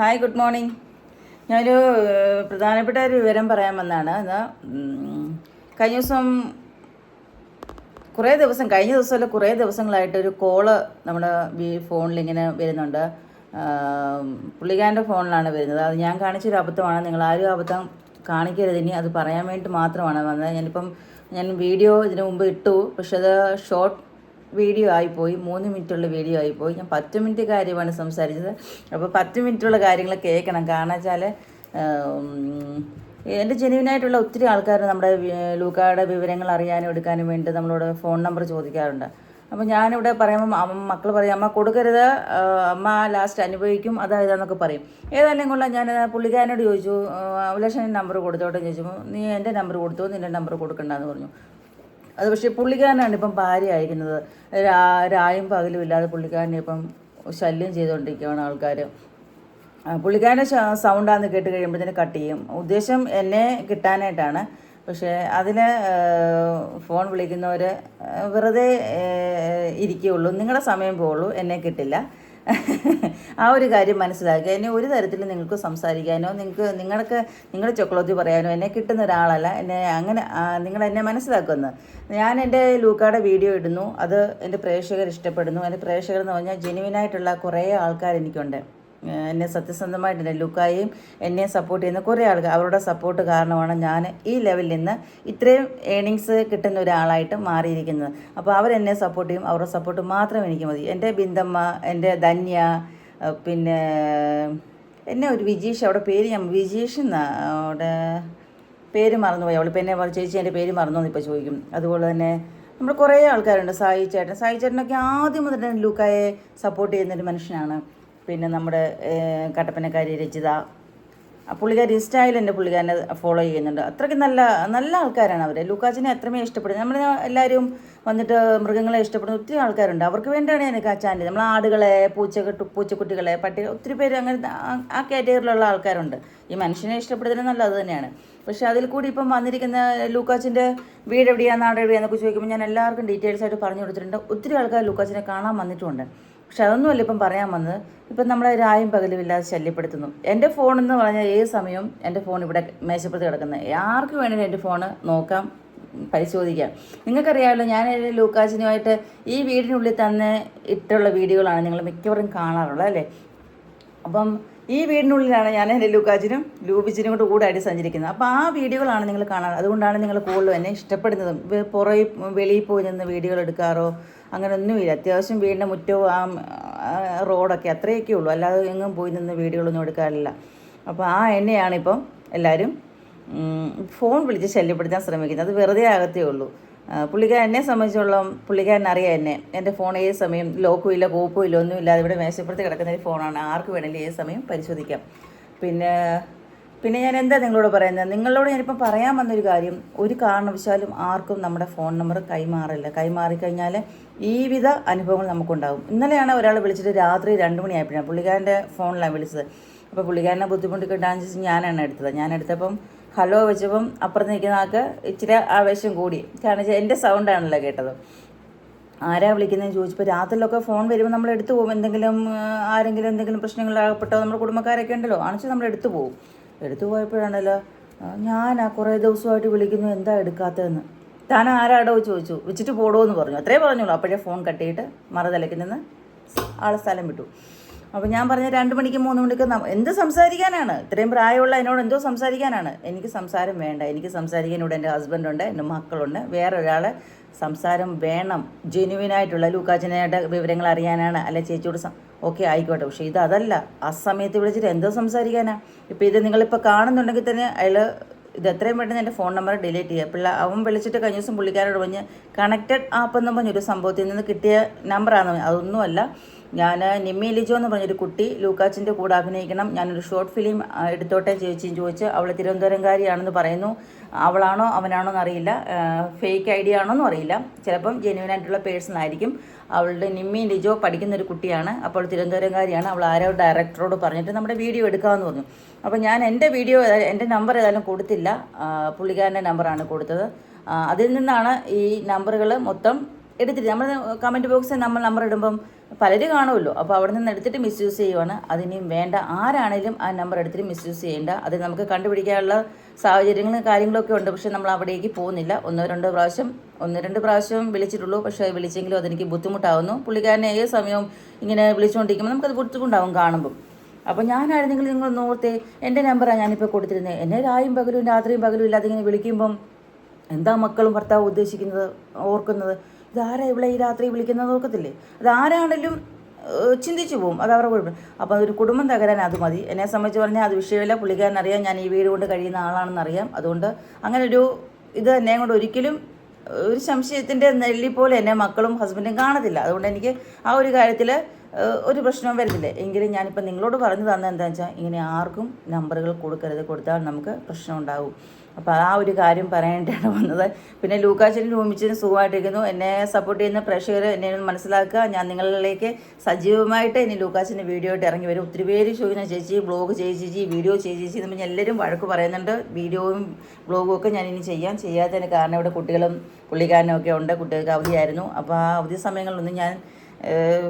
Hi good morning. ഞാനൊരു പ്രധാനപ്പെട്ട ഒരു വിവരം പറയാൻ വന്നതാണ്. എന്നാൽ കഴിഞ്ഞ ദിവസം കുറേ ദിവസം കഴിഞ്ഞ ദിവസമല്ല കുറേ ദിവസങ്ങളായിട്ട് ഒരു കോൾ നമ്മുടെ ഫോണിൽ ഇങ്ങനെ വരുന്നുണ്ട്. പുള്ളിക്കാരന്റെ ഫോണിലാണ് വരുന്നത്. അത് ഞാൻ കാണിച്ചൊരു അബദ്ധമാണ്. നിങ്ങൾ ആരും അബദ്ധം കാണിക്കരുത്. ഇനി അത് പറയാൻ വേണ്ടി മാത്രമാണ് വന്നത്. ഞാനിപ്പം ഞാൻ വീഡിയോ ഇതിനു മുമ്പ് ഇട്ടു. പക്ഷെ അത് ഷോർട്ട് വീഡിയോ ആയിപ്പോയി മൂന്ന് മിനിറ്റുള്ള വീഡിയോ ആയിപ്പോയി. ഞാൻ പത്ത് മിനിറ്റ് കാര്യമാണ് സംസാരിച്ചത്. അപ്പോൾ പത്ത് മിനിറ്റുള്ള കാര്യങ്ങൾ കേൾക്കണം. കാരണം വെച്ചാൽ എന്റെ ജെനുവിനായിട്ടുള്ള ഒത്തിരി ആൾക്കാർ നമ്മുടെ ലൂക്കായുടെ വിവരങ്ങൾ അറിയാനും എടുക്കാനും വേണ്ടി നമ്മളോട് ഫോൺ നമ്പർ ചോദിക്കാറുണ്ട്. അപ്പോൾ ഞാനിവിടെ പറയുമ്പോൾ മക്കൾ പറയും അമ്മ കൊടുക്കരുത്. അമ്മ ലാസ്റ്റ് അനുഭവിക്കും. അതാ ഇതാന്നൊക്കെ പറയും. ഏതായാലും കൊള്ളാം. ഞാൻ പുള്ളിക്കാരനോട് ചോദിച്ചു അഭിലാഷൻ നമ്പർ കൊടുത്തോട്ടെ? ചോദിച്ചപ്പോൾ നീ എന്റെ നമ്പർ കൊടുത്തോ? നിന്റെ നമ്പർ കൊടുക്കണ്ടെന്ന് പറഞ്ഞു. അത് പക്ഷേ പുള്ളിക്കാരനാണ് ഇപ്പം ഭാര്യ അയക്കുന്നത്. രാ രായും പകലും ഇല്ലാതെ പുള്ളിക്കാരനെ ഇപ്പം ശല്യം ചെയ്തുകൊണ്ടിരിക്കുകയാണ് ആൾക്കാർ പുള്ളിക്കാരന്റെ സൗണ്ടാന്ന് കേട്ട് കഴിയുമ്പോഴത്തേന് കട്ട് ചെയ്യും. ഉദ്ദേശം എന്നെ കിട്ടാനായിട്ടാണ്. പക്ഷേ അതിന് ഫോൺ വിളിക്കുന്നവർ വെറുതെ ഇരിക്കുകയുള്ളൂ. നിങ്ങളുടെ സമയം പോവുള്ളൂ. എന്നെ കിട്ടില്ല. ആ ഒരു കാര്യം മനസ്സിലാക്കുക. എന്നെ ഒരു തരത്തിലും നിങ്ങൾക്ക് സംസാരിക്കാനോ നിങ്ങൾക്ക് നിങ്ങൾക്ക് നിങ്ങളുടെ ചൊക്കളോത്തി പറയാനോ എന്നെ കിട്ടുന്ന ഒരാളല്ല. എന്നെ അങ്ങനെ നിങ്ങൾ എന്നെ മനസ്സിലാക്കുന്നു ഞാൻ എന്റെ ലൂക്കാടെ വീഡിയോ ഇടുന്നു. അത് എന്റെ പ്രേക്ഷകർ ഇഷ്ടപ്പെടുന്നു. എന്റെ പ്രേക്ഷകർ എന്ന് പറഞ്ഞാൽ ജെനുവിനായിട്ടുള്ള കുറേ ആൾക്കാർ എനിക്കുണ്ട് എന്നെ സത്യസന്ധമായിട്ട് തന്നെ ലുക്കായും എന്നെ സപ്പോർട്ട് ചെയ്യുന്ന കുറേ ആൾക്കാർ അവരുടെ സപ്പോർട്ട് കാരണമാണ് ഞാൻ ഈ ലെവലിൽ നിന്ന് ഇത്രയും ഏണിങ്സ് കിട്ടുന്ന ഒരാളായിട്ട് മാറിയിരിക്കുന്നത്. അപ്പോൾ അവരെന്നെ സപ്പോർട്ട് ചെയ്യും അവരുടെ സപ്പോർട്ട് മാത്രം എനിക്ക് മതി. എന്റെ ബിന്ദമ്മ എന്റെ ധന്യ പിന്നെ എന്നെ ഒരു വിജീഷ് അവിടെ പേര് ഞാൻ വിജീഷ് അവിടെ പേര് മറന്നുപോയി. അവളിപ്പോൾ എന്നെ ചേച്ചി എന്റെ പേര് മറന്നു ഇപ്പോൾ ചോദിക്കും. അതുപോലെ തന്നെ നമ്മൾ കുറേ ആൾക്കാരുണ്ട് സായി ചേട്ടൻ. സായി ചേട്ടനൊക്കെ ആദ്യം മുതൽ ലൂക്കായെ സപ്പോർട്ട് ചെയ്യുന്നൊരു മനുഷ്യനാണ്. പിന്നെ നമ്മുടെ കട്ടപ്പനക്കാരി രചിത. പുള്ളിക്കാരി ഇൻസ്റ്റായിൽ എന്റെ പുള്ളിക്കാരനെ ഫോളോ ചെയ്യുന്നുണ്ട്. അത്രയ്ക്ക് നല്ല നല്ല ആൾക്കാരാണ് അവർ ലൂക്കാച്ചിനെ അത്രമേ ഇഷ്ടപ്പെടുന്നത് നമ്മൾ എല്ലാവരും വന്നിട്ട് മൃഗങ്ങളെ ഇഷ്ടപ്പെടുന്ന ഒത്തിരി ആൾക്കാരുണ്ട്. അവർക്ക് വേണ്ടിയാണ് എനിക്ക് ആ ചാനൽ നമ്മൾ ആടുകളെ പൂച്ച പൂച്ചക്കുട്ടികളെ പട്ടി ഒത്തിരി പേര് അങ്ങനെ ആ- കാറ്റഗറിയിലുള്ള ആൾക്കാരുണ്ട്. ഈ മനുഷ്യനെ ഇഷ്ടപ്പെടുന്നത് നല്ലത് തന്നെയാണ്. പക്ഷേ അതിൽ കൂടി ഇപ്പം വന്നിരിക്കുന്ന ലൂക്കാച്ചിന്റെ വീട് എവിടെയാണ് നാട് എവിടെയാണെന്നൊക്കെ ചോദിക്കുമ്പോൾ ഞാൻ എല്ലാവർക്കും ഡീറ്റെയിൽസ് ആയിട്ട് പറഞ്ഞു കൊടുത്തിട്ടുണ്ട്. ഒത്തിരി ആൾക്കാർ ലൂക്കാച്ചിനെ കാണാൻ വന്നിട്ടുമുണ്ട്. പക്ഷെ അതൊന്നുമല്ല ഇപ്പം പറയാൻ വന്നത്. ഇപ്പം നമ്മളെ രായും പകലും ഇല്ലാതെ ശല്യപ്പെടുത്തുന്നു. എന്റെ ഫോൺ എന്ന് പറഞ്ഞാൽ ഏത് സമയവും എന്റെ ഫോൺ ഇവിടെ മേശപ്പുറത്ത് കിടക്കുന്നത് ആർക്ക് വേണമെങ്കിലും എന്റെ ഫോൺ നോക്കാം പരിശോധിക്കാം. നിങ്ങൾക്കറിയാമല്ലോ ഞാൻ എന്റെ ലൂക്കാച്ചിനുമായിട്ട് ഈ വീടിനുള്ളിൽ തന്നെ ഇട്ടുള്ള വീഡിയോകളാണ് നിങ്ങൾ മിക്കവാറും കാണാറുള്ളത് അല്ലേ? അപ്പം ഈ വീടിനുള്ളിലാണ് ഞാൻ എന്റെ ലൂക്കാച്ചിനും ലൂബിച്ചിനും കൂടെ കൂടെ ആയിട്ട് സഞ്ചരിക്കുന്നത്. അപ്പോൾ ആ വീഡിയോകളാണ് നിങ്ങൾ കാണാറ്. അതുകൊണ്ടാണ് നിങ്ങൾ കൂടുതലും എന്നെ ഇഷ്ടപ്പെടുന്നതും. പുറകെ വെളിയിൽ പോയി നിന്ന് വീഡിയോകൾ എടുക്കാറോ അങ്ങനെ ഒന്നുമില്ല അത്യാവശ്യം വീടിന്റെ മുറ്റവും ആ റോഡൊക്കെ അത്രയൊക്കെ ഉള്ളൂ. അല്ലാതെ എങ്ങും പോയി നിന്ന് വീഡിയോകളൊന്നും എടുക്കാറില്ല. അപ്പോൾ ആ എന്നെയാണിപ്പം എല്ലാവരും ഉം, ഫോൺ വിളിച്ച് ശല്യപ്പെടുത്താൻ ശ്രമിക്കുന്നത്. അത് വെറുതെ ആകത്തേ ഉള്ളൂ. എന്നെ സംബന്ധിച്ചോളം പുള്ളിക്കാരൻ അറിയാം എന്നെ. എന്റെ ഫോൺ ഏത് സമയം ലോക്കും ഇല്ല കോപ്പും ഇല്ല ഒന്നും ഇല്ലാതെ ഇവിടെ മേശപ്പുറത്ത് കിടക്കുന്ന ഒരു ഫോണാണ്. ആർക്ക് വേണമെങ്കിലും ഏത് സമയം പരിശോധിക്കാം. പിന്നെ പിന്നെ ഞാൻ എന്താ നിങ്ങളോട് പറയുന്നത്? നിങ്ങളോട് ഞാനിപ്പം പറയാൻ വന്നൊരു കാര്യം ഒരു കാരണവശാലും ആർക്കും നമ്മുടെ ഫോൺ നമ്പർ കൈമാറില്ല. കൈമാറിക്കഴിഞ്ഞാൽ ഈ വിധ അനുഭവങ്ങൾ നമുക്കുണ്ടാകും. ഇന്നലെയാണ് ഒരാൾ വിളിച്ചിട്ട് രാത്രി രണ്ട് മണിയായപ്പോഴാണ് പുള്ളിക്കാരന്റെ ഫോണിലാണ് വിളിച്ചത്. അപ്പോൾ പുള്ളിക്കാരനെ ബുദ്ധിമുട്ടിക്കിട്ടാന്ന് വെച്ചാൽ ഞാനാണ് എടുത്തത്. ഞാൻ എടുത്തപ്പം ഹലോ വെച്ചപ്പം അപ്പുറത്ത് നിൽക്കുന്ന ആൾക്ക് ഇച്ചിരി ആവേശം കൂടി. കാരണം വെച്ചാൽ എന്റെ സൗണ്ടാണല്ലോ കേട്ടത്. ആരാ വിളിക്കുന്നതെന്ന് ചോദിച്ചപ്പോൾ രാത്രിയിലൊക്കെ ഫോൺ വരുമ്പോൾ നമ്മൾ എടുത്തു പോകും. എന്തെങ്കിലും ആരെങ്കിലും എന്തെങ്കിലും പ്രശ്നങ്ങളാകപ്പെട്ടോ നമ്മുടെ കുടുംബക്കാരൊക്കെ ഉണ്ടല്ലോ. അണിച്ച് നമ്മൾ എടുത്തു പോകും. എടുത്തു പോയപ്പോഴാണല്ലോ ഞാനാ കുറേ ദിവസമായിട്ട് വിളിക്കുന്നു എന്താ എടുക്കാത്തതെന്ന്. താൻ ആരാടോ ചോദിച്ചു. വെച്ചിട്ട് പോടോ എന്ന് പറഞ്ഞു. അത്രേ പറഞ്ഞുള്ളൂ. അപ്പോഴേ ഫോൺ കട്ടിയിട്ട് മറുതലയ്ക്ക് നിന്ന് ആൾ സ്ഥലം വിട്ടു. അപ്പോൾ ഞാൻ പറഞ്ഞ രണ്ട് മണിക്ക് മൂന്ന് മണിക്ക് എന്ത് സംസാരിക്കാനാണ്? ഇത്രയും പ്രായമുള്ള എന്നോട് എന്തോ സംസാരിക്കാനാണ്. എനിക്ക് സംസാരം വേണ്ട. എനിക്ക് സംസാരിക്കാൻ ഇവിടെ എന്റെ ഹസ്ബൻഡുണ്ട് എന്റെ മക്കളുണ്ട്. വേറെ ഒരാളെ സംസാരം വേണം. ജെനുവിനായിട്ടുള്ള ലൂക്കാച്ചനയുടെ വിവരങ്ങൾ അറിയാനാണ്. അല്ല ചേച്ചിയോട് ഓക്കെ ആയിക്കോട്ടെ. പക്ഷേ ഇത് അതല്ല. ആ സമയത്ത് വിളിച്ചിട്ട് എന്തോ സംസാരിക്കാനാണ് ഇപ്പോൾ ഇത് നിങ്ങളിപ്പോൾ കാണുന്നുണ്ടെങ്കിൽ തന്നെ അയാൾ ഇത് എത്രയും പെട്ടെന്ന് എന്റെ ഫോൺ നമ്പർ ഡിലീറ്റ് ചെയ്യുക. പിള്ള അവൻ വിളിച്ചിട്ട് കഴിഞ്ഞ ദിവസം പുള്ളിക്കാരോട് പറഞ്ഞ് കണക്റ്റഡ് ആപ്പ് എന്ന് പറഞ്ഞൊരു സംഭവത്തിൽ നിന്ന് കിട്ടിയ നമ്പറാണ് അതൊന്നുമല്ല. ഞാൻ നിമ്മി ലിജോ എന്ന് പറഞ്ഞൊരു കുട്ടി ലൂക്കാച്ചിന്റെ കൂടെ അഭിനയിക്കണം. ഞാനൊരു ഷോർട്ട് ഫിലിം എടുത്തോട്ടെ ചോദിച്ചു ചോദിച്ച് അവൾ തിരുവനന്തപുരംകാരിയാണെന്ന് പറയുന്നു. അവളാണോ അവനാണോ എന്നറിയില്ല. ഫേക്ക് ഐഡിയ ഡി ആണോ എന്നും അറിയില്ല. ചിലപ്പം ജെന്യൂൻ ആയിട്ടുള്ള പേഴ്സൺ ആയിരിക്കും. അവളുടെ നിമ്മി ലിജോ പഠിക്കുന്ന ഒരു കുട്ടിയാണ്. അപ്പോൾ തിരുവനന്തപുരംകാരിയാണ്. അവൾ ആരോ ഡയറക്ടറോട് പറഞ്ഞിട്ട് നമ്മുടെ വീഡിയോ എടുക്കാമെന്ന് പറഞ്ഞു. അപ്പോൾ ഞാൻ എന്റെ വീഡിയോ എന്റെ നമ്പർ ഏതായാലും കൊടുത്തില്ല. പുള്ളിക്കാരന്റെ നമ്പറാണ് കൊടുത്തത്. അതിൽ നിന്നാണ് ഈ നമ്പറുകൾ മൊത്തം എടുത്തിട്ട് നമ്മൾ കമന്റ് ബോക്സിൽ നമ്മൾ നമ്പർ ഇടുമ്പം പലരും കാണുമല്ലോ അപ്പോൾ അവിടെ നിന്ന് എടുത്തിട്ട് മിസ്യൂസ് ചെയ്യുവാണ്. അതിനിയും വേണ്ട. ആരാണേലും ആ നമ്പർ എടുത്തിട്ട് മിസ്യൂസ് ചെയ്യേണ്ട. അത് നമുക്ക് കണ്ടുപിടിക്കാനുള്ള സാഹചര്യങ്ങളും കാര്യങ്ങളൊക്കെ ഉണ്ട്. പക്ഷെ നമ്മൾ അവിടേക്ക് പോകുന്നില്ല. ഒന്നോ രണ്ടോ പ്രാവശ്യം ഒന്ന് രണ്ട് പ്രാവശ്യം വിളിച്ചിട്ടുള്ളൂ. പക്ഷേ വിളിച്ചെങ്കിലും അതെനിക്ക് ബുദ്ധിമുട്ടാവുന്നു. പുള്ളിക്കാരനെ ഏത് സമയവും ഇങ്ങനെ വിളിച്ചുകൊണ്ടിരിക്കുമ്പോൾ നമുക്കത് ബുദ്ധിമുട്ടാവും കാണുമ്പം. അപ്പോൾ ഞാനായിരുന്നെങ്കിൽ നിങ്ങൾ നോർത്തേ എന്റെ നമ്പറാണ് ഞാനിപ്പോൾ കൊടുത്തിരുന്നത് എന്നെ രായും പകലും രാത്രിയും പകലും ഇല്ലാതെ ഇങ്ങനെ വിളിക്കുമ്പം എന്താ മക്കളും ഭർത്താവ് ഉദ്ദേശിക്കുന്നത് ഓർക്കുന്നത്? ഇതാരാ ഇവിടെ ഈ രാത്രി വിളിക്കുന്നത് നോക്കത്തില്ലേ? അതാരാണെങ്കിലും ചിന്തിച്ചു പോകും അത് അവരുടെ കുഴപ്പം. അപ്പോൾ ഒരു കുടുംബം തകരാൻ അത് മതി. എന്നെ സംബന്ധിച്ച് പറഞ്ഞാൽ അത് വിഷയമില്ല. പുള്ളിക്കാരൻ അറിയാം ഞാൻ ഈ വീട് കൊണ്ട് കഴിയുന്ന ആളാണെന്ന് അറിയാം അതുകൊണ്ട് അങ്ങനെ ഒരു ഇത് എന്നെ കൊണ്ട് ഒരിക്കലും ഒരു സംശയത്തിന്റെ നെല്ലി പോലെ എന്നെ മക്കളും ഹസ്ബൻഡും കാണത്തില്ല. അതുകൊണ്ട് എനിക്ക് ആ ഒരു കാര്യത്തിൽ ഒരു പ്രശ്നവും വരുന്നില്ല എങ്കിലും ഞാനിപ്പോൾ നിങ്ങളോട് പറഞ്ഞു തന്നത് എന്താണെന്ന് വെച്ചാൽ ഇങ്ങനെ ആർക്കും നമ്പറുകൾ കൊടുക്കരുത് കൊടുത്താൽ നമുക്ക് പ്രശ്നം ഉണ്ടാവും അപ്പോൾ ആ ഒരു കാര്യം പറയാനായിട്ടാണ് വന്നത്. പിന്നെ ലൂക്കാച്ചനും രൂമിച്ചനും സുഖമായിട്ടിരിക്കുന്നു. എന്നെ സപ്പോർട്ട് ചെയ്യുന്ന പ്രേക്ഷകർ എന്നെ മനസ്സിലാക്കുക. ഞാൻ നിങ്ങളിലേക്ക് സജീവമായിട്ട് ഇനി ലൂക്കാച്ചിന്റെ വീഡിയോ ആയിട്ട് ഇറങ്ങി വരും. ഒത്തിരി പേര് ചോദിക്കുന്ന ചേച്ചി ബ്ലോഗ് ചേച്ചി ചേച്ചി വീഡിയോ ചേച്ചി ചേച്ചി എന്ന് പറഞ്ഞാൽ എല്ലാവരും വഴക്ക് പറയുന്നുണ്ട്. വീഡിയോയും ബ്ലോഗും ഒക്കെ ഞാൻ ഇനി ചെയ്യാൻ ചെയ്യാത്തതിന് കാരണം ഇവിടെ കുട്ടികളും പുള്ളിക്കാരനും ഒക്കെ ഉണ്ട്. കുട്ടികൾക്ക് അവധിയായിരുന്നു. അപ്പോൾ ആ അവധി സമയങ്ങളിലൊന്നും ഞാൻ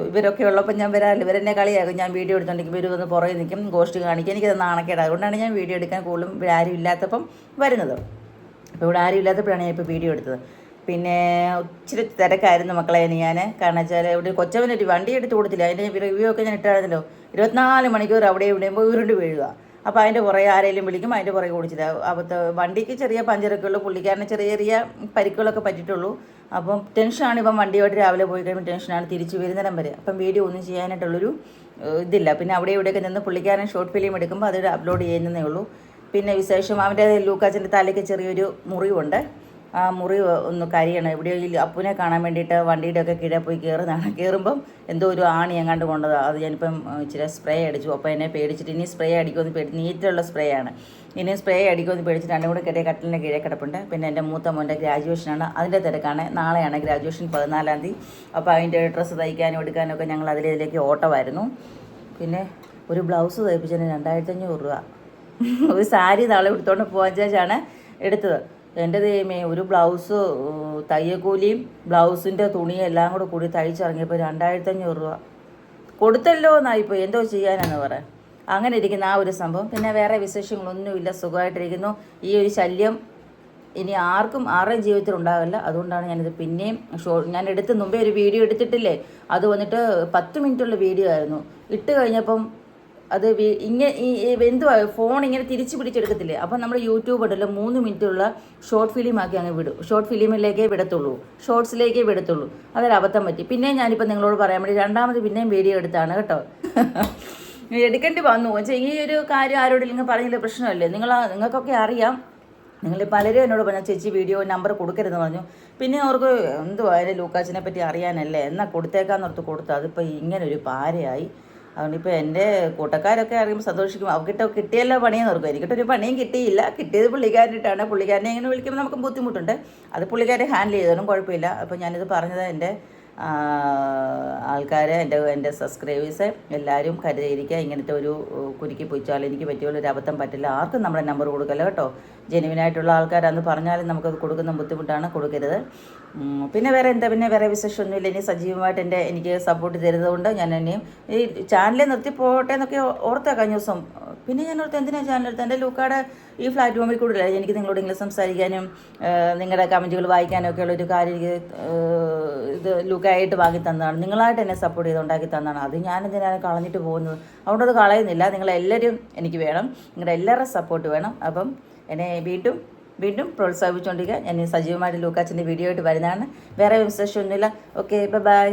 ഇവരൊക്കെ ഉള്ളപ്പോൾ ഞാൻ വരാറില്ല. ഇവരെന്നെ കളിയാക്കും. ഞാൻ വീഡിയോ എടുത്തോണ്ടെങ്കിൽ ഇവർ വന്ന് പുറകെ നിൽക്കും ഗോഷ്ടി കാണിക്കും. എനിക്കത് നാണക്കേട്. അതുകൊണ്ടാണ് ഞാൻ വീഡിയോ എടുക്കാൻ കൂടുതലും ഇവിടെ ആരും ഇല്ലാത്തപ്പം വരുന്നത്. അപ്പോൾ ഇവിടെ ആരും ഇല്ലാത്തപ്പോഴാണ് ഞാൻ ഇപ്പോൾ വീഡിയോ എടുത്തത്. പിന്നെ ഒത്തിരി തിരക്കായിരുന്നു മക്കളെ ഞാൻ കാരണം വെച്ചാൽ ഇവിടെ കൊച്ചവനൊരു വണ്ടി എടുത്ത് കൊടുത്തില്ല. അതിന്റെ റിവ്യൂ ഒക്കെ ഞാൻ ഇട്ടായിരുന്നല്ലോ. ഇരുപത്തിനാല് മണിക്കൂർ അവിടെ ഇവിടെയുമ്പോൾ ഉരുണ്ട് വീഴുക. അപ്പോൾ അതിന്റെ പുറകെ ആരെങ്കിലും വിളിക്കും അതിന്റെ പുറകെ ഓടിച്ചില്ല അപ്പത്തെ വണ്ടിക്ക് ചെറിയ പഞ്ചറൊക്കെ ഉള്ളൂ പുള്ളിക്കാരന് ചെറിയ ചെറിയ പരിക്കുകളൊക്കെ പറ്റിയിട്ടുള്ളൂ. അപ്പം ടെൻഷനാണ് ഇപ്പം വണ്ടിയോട്ട് രാവിലെ പോയി കഴിയുമ്പോൾ ടെൻഷനാണ് തിരിച്ചു വരുന്നിടം വരെ. അപ്പം വീഡിയോ ഒന്നും ചെയ്യാനായിട്ടുള്ളൊരു ഇതില്ല. പിന്നെ അവിടെ ഇവിടെയൊക്കെ നിന്ന് പുള്ളിക്കാരൻ ഷോർട്ട് ഫിലിം എടുക്കുമ്പോൾ അതൊരു അപ്ലോഡ് ചെയ്യുന്നതേ ഉള്ളൂ. പിന്നെ വിശേഷം അവന്റെ ലൂക്കാച്ചന്റെ തലയ്ക്ക് ചെറിയൊരു മുറിവുണ്ട്. ആ മുറി ഒന്ന് കരിയണം. എവിടെയോ ഈ അപ്പുനെ കാണാൻ വേണ്ടിയിട്ട് വണ്ടിയുടെ ഒക്കെ കീഴെ പോയി കയറുന്നതാണ് കയറുമ്പം എന്തോ ഒരു ആണി എങ്ങാണ്ട് കൊണ്ടത്. അത് ഞാനിപ്പം ഇച്ചിരി സ്പ്രേ അടിച്ചു. അപ്പോൾ എന്നെ പേടിച്ചിട്ട് ഇനി സ്പ്രേ അടിക്കുമെന്ന് പേടി നീറ്റുള്ള സ്പ്രേ ആണ്. ഇനി സ്പ്രേ അടിക്കുമെന്ന് പേടിച്ചിട്ട് രണ്ടും കൂടെ കെട്ടിയ കട്ടിലിന്റെ കീഴെ കിടപ്പുണ്ട്. പിന്നെ എന്റെ മൂത്ത മോന്റെ ഗ്രാജുവേഷനാണ് അതിന്റെ തിരക്കാണ്. നാളെയാണ് ഗ്രാജുവേഷൻ പതിനാലാം തീയതി. അപ്പോൾ അതിന്റെ ഡ്രസ്സ് തയ്ക്കാനും എടുക്കാനും ഒക്കെ ഞങ്ങൾ അതിലേക്ക് ഓട്ടമായിരുന്നു. പിന്നെ ഒരു ബ്ലൗസ് തയ്പ്പിച്ചതിന് രണ്ടായിരത്തഞ്ഞൂറ് രൂപ. ഒരു സാരി നാളെ എടുത്തോണ്ട് പോകാൻ ചേച്ചാണ് എടുത്തത്. എന്റെ ദൈവമേ ഒരു ബ്ലൗസ് തയ്യക്കൂലിയും ബ്ലൗസിന്റെ തുണിയും എല്ലാം കൂടെ കൂടി തയ്ച്ചിറങ്ങിയപ്പോൾ രണ്ടായിരത്തി അഞ്ഞൂറ് രൂപ. കൊടുത്തല്ലോ എന്നായിപ്പോയി. എന്തോ ചെയ്യാനാന്ന് പറയാം അങ്ങനെ ഇരിക്കുന്ന ആ ഒരു സംഭവം. പിന്നെ വേറെ വിശേഷങ്ങളൊന്നുമില്ല. സുഖമായിട്ടിരിക്കുന്നു. ഈ ഒരു ശല്യം ഇനി ആർക്കും ആരുടെയും ജീവിതത്തിൽ ഉണ്ടാകില്ല അതുകൊണ്ടാണ് ഞാനിത് പിന്നെയും ഷോ ഞാൻ എടുത്ത് മുമ്പേ ഒരു വീഡിയോ എടുത്തിട്ടില്ലേ? അത് വന്നിട്ട് പത്ത് മിനിറ്റുള്ള വീഡിയോ ആയിരുന്നു. ഇട്ട് കഴിഞ്ഞപ്പം അത് ഇങ്ങനെ എന്തുവാ ഫോൺ ഇങ്ങനെ തിരിച്ചു പിടിച്ചെടുക്കത്തില്ലേ? അപ്പം നമ്മൾ യൂട്യൂബ് ഉണ്ടല്ലോ മൂന്ന് മിനിറ്റുള്ള ഷോർട്ട് ഫിലിം ആക്കി അങ്ങ് വിടും. ഷോർട്ട് ഫിലിമിലേക്കേ വിടത്തുള്ളൂ. ഷോർട്സിലേക്കേ വിടത്തുള്ളൂ. അതൊരു അബദ്ധം പറ്റി. പിന്നെ ഞാനിപ്പോൾ നിങ്ങളോട് പറയാൻ വേണ്ടി രണ്ടാമത് പിന്നെയും വീഡിയോ എടുത്താണ് കേട്ടോ? എടുക്കേണ്ടി വന്നു. വെച്ചാൽ ഈ ഒരു കാര്യം ആരോടെങ്കിലും പറഞ്ഞില്ല? പ്രശ്നമല്ലേ? നിങ്ങൾ നിങ്ങൾക്കൊക്കെ അറിയാം. നിങ്ങൾ പലരും എന്നോട് പറഞ്ഞു ചേച്ചി വീഡിയോ നമ്പർ കൊടുക്കരുതെന്ന് പറഞ്ഞു. പിന്നെ അവർക്ക് എന്തുവാ അതിന്റെ ലൂക്കാച്ചിനെ പറ്റി അറിയാനല്ലേ? എന്നാൽ കൊടുത്തേക്കാന്നോർത്ത് കൊടുത്തു. അതിപ്പോൾ ഇങ്ങനെ ഒരു പാരയായി. അതുകൊണ്ട് ഇപ്പോൾ എന്റെ കൂട്ടക്കാരൊക്കെ അറിയുമ്പോൾ സന്തോഷിക്കും അവർക്കിട്ട് കിട്ടിയല്ലോ പണിയെന്ന് ഓർക്കും. എനിക്കിട്ടൊരു പണിയും കിട്ടിയില്ല. കിട്ടിയത് പുള്ളിക്കാരനിട്ടാണ് പുള്ളിക്കാരനെ ഇങ്ങനെ വിളിക്കുമ്പോൾ നമുക്ക് ബുദ്ധിമുട്ടുണ്ട്. അത് പുള്ളിക്കാരെ ഹാൻഡിൽ ചെയ്തോളും കുഴപ്പമില്ല. അപ്പോൾ ഞാനിത് പറഞ്ഞത് എന്റെ ആൾക്കാരെ എന്റെ എന്റെ സബ്സ്ക്രൈബേഴ്സ് എല്ലാവരും കരുതിയിരിക്കുക. ഇങ്ങനത്തെ ഒരു കുരുക്കി പൊയ്ച്ചാൽ എനിക്ക് പറ്റിയുള്ള ഒരു അബദ്ധം പറ്റില്ല. ആർക്കും നമ്മുടെ നമ്പർ കൊടുക്കല്ല കേട്ടോ. ജെനുവിനായിട്ടുള്ള ആൾക്കാരാന്ന് പറഞ്ഞാലും നമുക്കത് കൊടുക്കുന്ന ബുദ്ധിമുട്ടാണ് കൊടുക്കരുത്. പിന്നെ വേറെ എന്താ? പിന്നെ വേറെ വിശേഷമൊന്നുമില്ല. ഇനി സജീവമായിട്ട് എന്റെ എനിക്ക് സപ്പോർട്ട് തരുന്നതുകൊണ്ട് ഞാൻ ഇനിയും ഈ ചാനലിൽ നിർത്തി പോട്ടെ എന്നൊക്കെ ഓർത്താ കഴിഞ്ഞ ദിവസം. പിന്നെ ഞാൻ ഓർത്ത് എന്തിനാ ചാനൽ എടുത്തത് എന്റെ ലൂക്കാടെ ഈ പ്ലാറ്റ്ഫോമിൽ കൂടുതൽ എനിക്ക് നിങ്ങളോട് ഇങ്ങനെ സംസാരിക്കാനും നിങ്ങളുടെ കമന്റുകൾ വായിക്കാനും ഒക്കെ ഉള്ള ഒരു കാര്യം എനിക്ക് ഇത് ലുക്കായിട്ട് വാങ്ങി തന്നതാണ്. നിങ്ങളായിട്ട് എന്നെ സപ്പോർട്ട് ചെയ്ത് ഉണ്ടാക്കി തന്നതാണ്. അത് ഞാൻ എന്തിനാണ് കളഞ്ഞിട്ട് പോകുന്നത്? അതുകൊണ്ട് അത് കളയുന്നില്ല. നിങ്ങളെല്ലാവരും എനിക്ക് വേണം. നിങ്ങളുടെ എല്ലാവരുടെ സപ്പോർട്ട് വേണം. അപ്പം എന്നെ വീണ്ടും വീണ്ടും പ്രോത്സാഹിപ്പിച്ചുകൊണ്ടിരിക്കുക. ഞാൻ സജീവമായിട്ട് ലൂക്കാച്ചിന്റെ വീഡിയോ ആയിട്ട് വരുന്നതാണ്. വേറെ വിശേഷമൊന്നുമില്ല. Okay bye bye